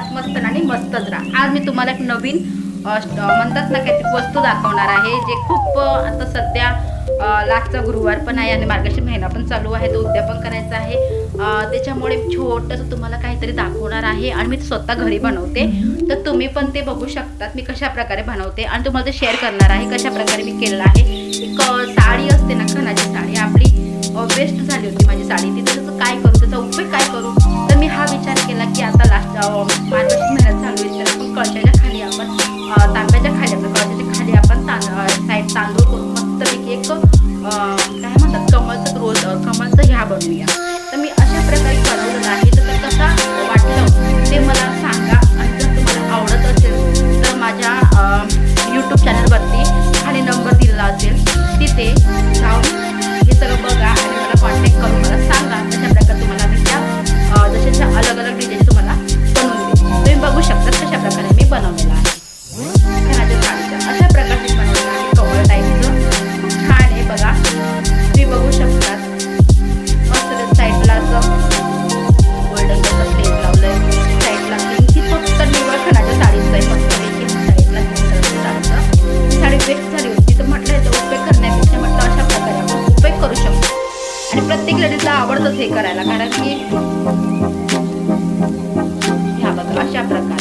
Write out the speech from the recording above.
बघतच राहा. आज मी तुम्हाला एक नवीन म्हणतात ना काही वस्तू दाखवणार आहे जे खूप आता सध्या लागचा लास्टचा गुरुवार पण आहे आणि मार्गशीर महिना पण चालू आहे तो उद्या पण करायचा आहे. त्याच्यामुळे छोटंसं तुम्हाला काहीतरी दाखवणार आहे आणि मी स्वतः घरी बनवते. तर तुम्ही पण ते बघू शकतात मी कशा प्रकारे बनवते आणि तुम्हाला ते शेअर करणार आहे कशा प्रकारे मी केलेलं आहे. एक साडी असते ना खणाची साडी आपली वेस्ट झाली होती माझी साडी. ती तसं काय करू लास्ट मार्गशीर महिन्यात चालू आहे तर आपण कळत्याच्या खाली आपण तांब्याच्या खाली आपलं कळत्याच्या खाली आपण तांदूळ साईड तांदूळ करून मस्तपैकी एक काय म्हणतात कमळचं रोज कमळचं ह्या बनवूया. प्रत्येक लेडीजला आवडतंच हे करायला कारण की ह्या बघा अशा प्रकारे.